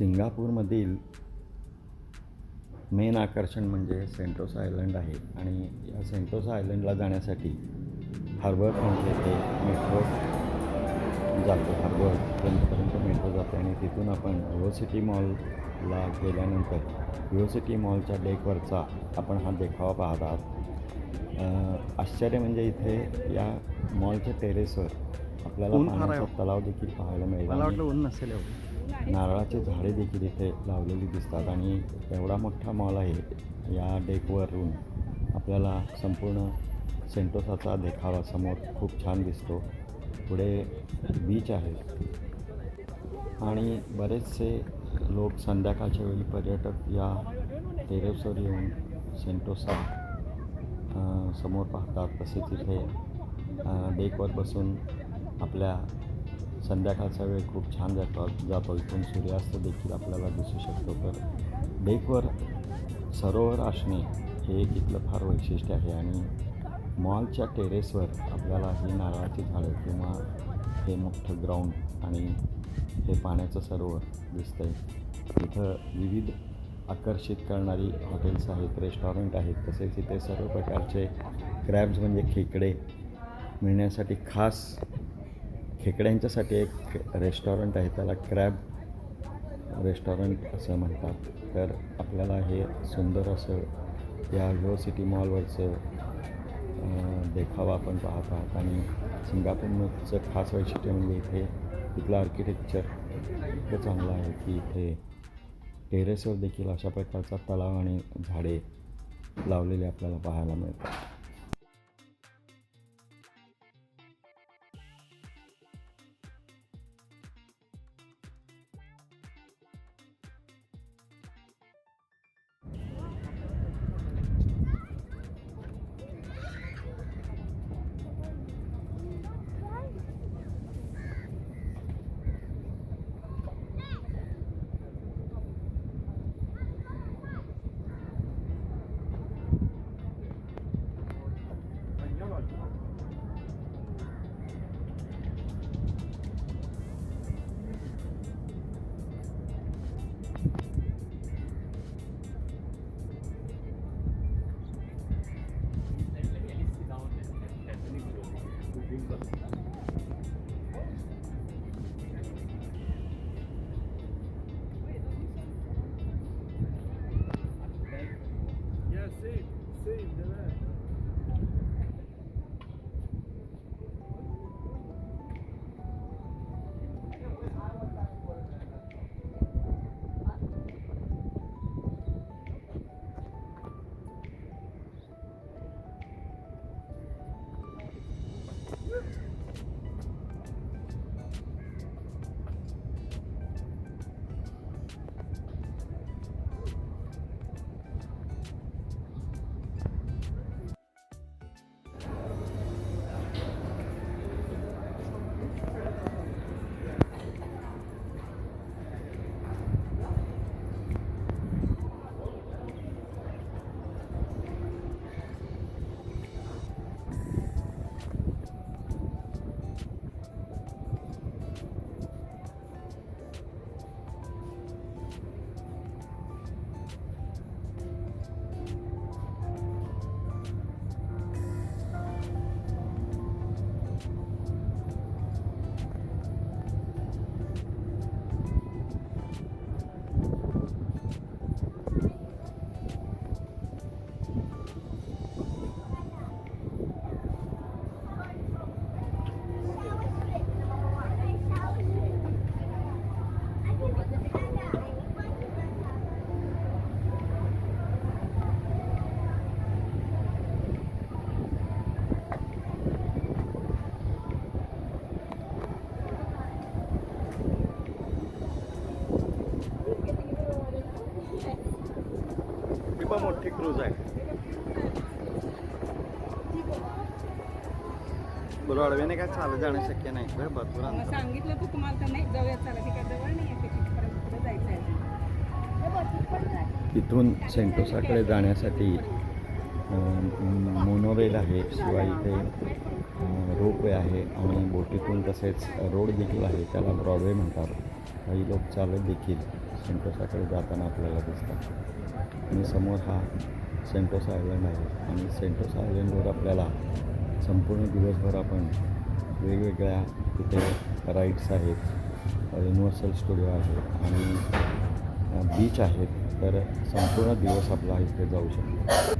सिंगापूरमधील main आकर्षण म्हणजे CentOS island आहे आणि या सेंटोस आयलंडला जाण्यासाठी हार्बर फ्रंट येथे मेट्रो जातो. हार्बर फ्रंटपर्यंत मेट्रो जाते आणि तिथून आपण सिटी मॉलला गेल्यानंतर सिटी मॉलच्या डेकवरचा आपण हा देखावा पाहत आहात. आश्चर्य म्हणजे इथे या मॉलच्या टेरेसवर आपल्याला तलाव देखील पाहायला मिळेल मला वाटलं ऊन नसेल एवढं. नारळाची झाडे देखील इथे लावलेली दिसतात आणि एवढा मोठा मॉल आहे या डेकवरून आपल्याला संपूर्ण सेंटोसाचा देखावा समोर खूप छान दिसतो. पुढे बीच आहे. आणि बरेचसे लोक संध्याकाळच्या वेळी पर्यटक या टेरेसवर येऊन सेंटोसा समोर पाहतात. तसेच इथे डेकवर बसून आपल्या संध्याकाळचा वेळ खूप छान जातो. जातो. इथून सूर्यास्त देखील आपल्याला दिसू शकतो. तर डेकवर सरोवर असणे हे एक इथलं फार वैशिष्ट्य आहे. आणि मॉलच्या टेरेसवर आपल्याला ही नारळाची झाडं किंवा हे मोठं ग्राउंड आणि हे पाण्याचं सरोवर दिसतं आहे इथं विविध आकर्षित करणारी हॉटेल्स आहेत रेस्टॉरंट आहेत. तसेच इथे सर्व प्रकारचे क्रॅब्स म्हणजे खेकडे मिळण्यासाठी खास खेकड्यांच्यासाठी एक रेस्टॉरंट आहे त्याला क्रॅब रेस्टॉरंट असं म्हणतात. तर आपल्याला हे सुंदर असं या युव सिटी मॉलवरचं देखावा आपण पाहत आहात. आणि सिंगापूरचं खास वैशिष्ट्य म्हणजे इथे इथलं आर्किटेक्चर इतकं चांगलं आहे की इथे टेरेसवर देखील अशा प्रकारचा तलाव आणि झाडे लावलेले आपल्याला पाहायला मिळतात. ही पण मोठी क्रूज आहे. बरोबर अडव्याने काय चालत जाणं शक्य नाही. बरं भरपूर मग अंतर. सांगितलं तू तुम्हाला तर नाही. जाऊया चला तिकडे जवळ नाही आहे तिकडपर्यंत पुढे जायचं आहे इथून सेंटोसाकडे जाण्यासाठी मोनोरेल आहे शिवाय इथे रोपवे आहे आणि बोटीतून तसेच रोड देखील आहे त्याला ब्रॉडवे म्हणतात. काही लोक चालत देखील. सेंटोसाकडे जाताना आपल्याला दिसतात. आणि समोर हा सेंटोस आयलंड आहे. आणि सेंटोस आयलंडवर आपल्याला संपूर्ण दिवसभर आपण वेगवेगळ्या तिथे राईड्स आहेत युनिव्हर्सल स्टुडिओ आहेत आणि बीच आहेत. तर संपूर्ण दिवस आपला इथे जाऊ शकतो.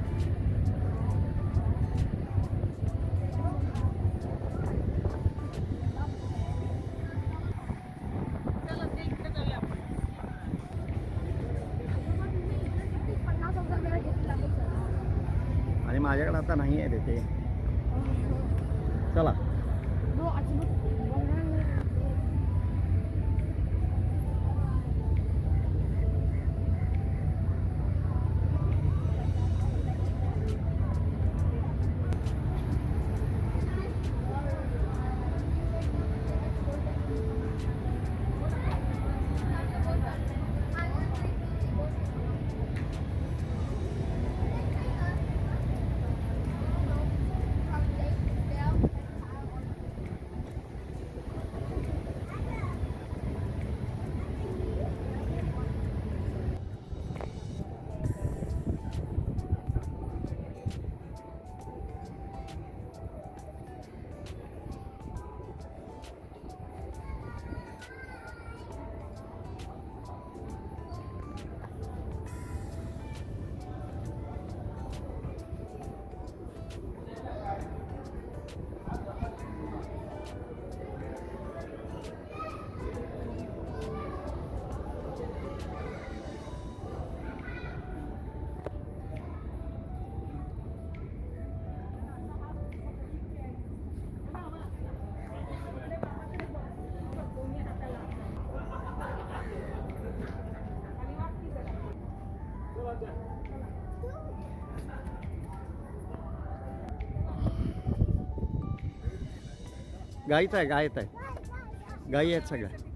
माझ्याकडे आता नाही आहे ते चला गाईच आहे गायत आहे. गाई आहेत सगळ्या.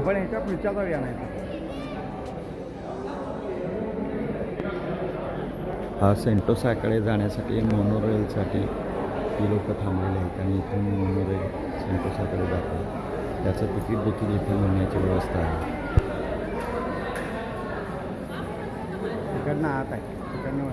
आपण ह्याच्या पुढच्या जाऊया नाही हा सेंटोसाकडे जाण्यासाठी मोनोरेलसाठी ही लोक थांबलेली आहेत आणि इथून मोनोरेल सेंटोसाकडे जातात. त्याचं तिकीट देखील इथे मिळण्याची व्यवस्था आहे. तिकडनं आत आहे. तिकडनं